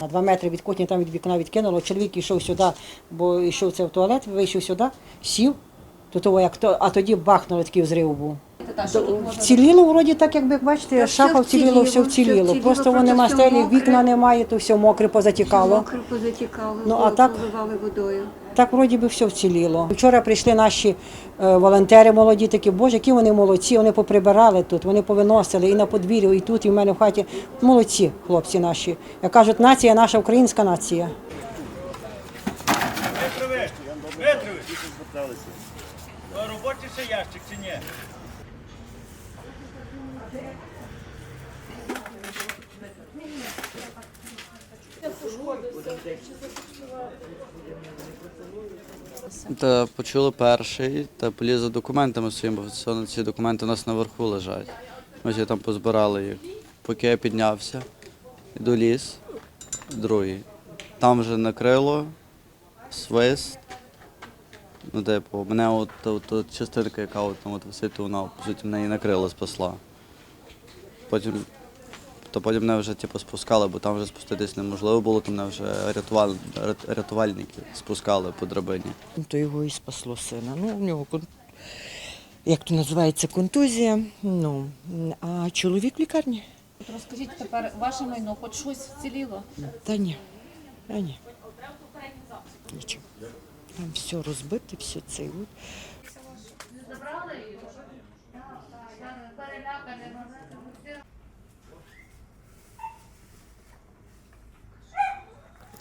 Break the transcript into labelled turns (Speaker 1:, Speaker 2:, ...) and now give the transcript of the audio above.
Speaker 1: На два метри від кухні там від вікна відкинуло. Чоловік йшов сюди, бо йшов це в туалет, вийшов сюди, сів. До того, як то, а тоді бахнуло, такий взрив був. Вціліло, вроді так, якби бачите,
Speaker 2: Та все
Speaker 1: шафа вціліло, все
Speaker 2: вціліло, все
Speaker 1: вціліло.
Speaker 2: вціліло,
Speaker 1: Просто
Speaker 2: просто
Speaker 1: вони
Speaker 2: все
Speaker 1: мастелі,
Speaker 2: мокре.
Speaker 1: вікна немає, то все мокре позатікало.
Speaker 2: Мокро позатікало,
Speaker 1: Ну, а так-
Speaker 2: поливали водою.
Speaker 1: Так вроді би все вціліло. Вчора прийшли наші е, волонтери молоді, такі, боже, які вони молодці, вони поприбирали тут, вони повиносили і на подвір'ю, і тут, і в мене в хаті. Молодці, хлопці наші. Як кажуть, нація наша українська нація.
Speaker 3: Петрович, Петрович, а робочий ще ящик чи ні?
Speaker 4: Та почули перший та поліз за документами своїми, бо ці документи у нас наверху лежать. Ми ще там позбирали їх. Поки я піднявся, йду ліс, другий. Там вже накрило, свист. Ну, типу, мене от, от, от частинка, яка от, там от висить, вона по суті мене і накрила, спасла. Потім, то потім мене вже типу, спускали, бо там вже спуститись неможливо було, то мене вже рятуваль... рятувальники спускали по драбині.
Speaker 5: То його і спасло сина. Ну, в нього як то називається контузія. Ну а чоловік в лікарні.
Speaker 6: Розкажіть тепер ваше майно, хоч щось вціліло?
Speaker 5: Та ні, та ні. Нічого. Там все розбите, все це.